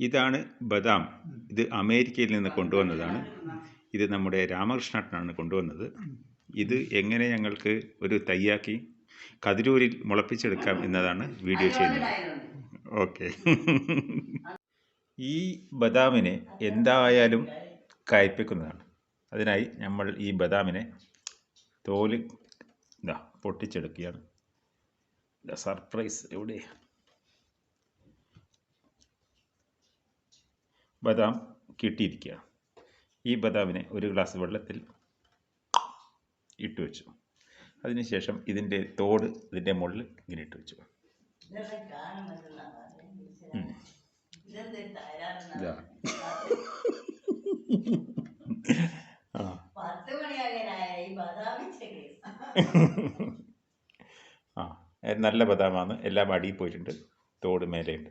ഇതാണ് ബദാം. ഇത് അമേരിക്കയിൽ നിന്ന് കൊണ്ടുവന്നതാണ്. ഇത് നമ്മുടെ രാമകൃഷ്ണേട്ടനാണ് കൊണ്ടുവന്നത്. ഇത് എങ്ങനെ ഞങ്ങൾക്ക് ഒരു തയ്യാക്കി കതിരൂരിൽ മുളപ്പിച്ചെടുക്കാം എന്നതാണ് വീഡിയോ ചെയ്യുന്നത്. ഓക്കെ. ഈ ബദാമിനെ എന്തായാലും കയ്പ്പിക്കുന്നതാണ് അതിനായി നമ്മൾ ഈ ബദാമിനെ തോൽ ഇതാ പൊട്ടിച്ചെടുക്കുകയാണ്. സർപ്രൈസ്. എവിടെ ബദാം കിട്ടിയിരിക്കുക. ഈ ബദാമിനെ ഒരു ഗ്ലാസ് വെള്ളത്തിൽ ഇട്ട് വെച്ചു അതിനുശേഷം ഇതിന്റെ തോട് ഇതിന്റെ മുകളിൽ ഇങ്ങനെ ഇട്ട് വെച്ചു ആ. നല്ല ബദാമാണ്. എല്ലാം അടിയിൽ പോയിട്ടുണ്ട്. തോട് മേലെയുണ്ട്.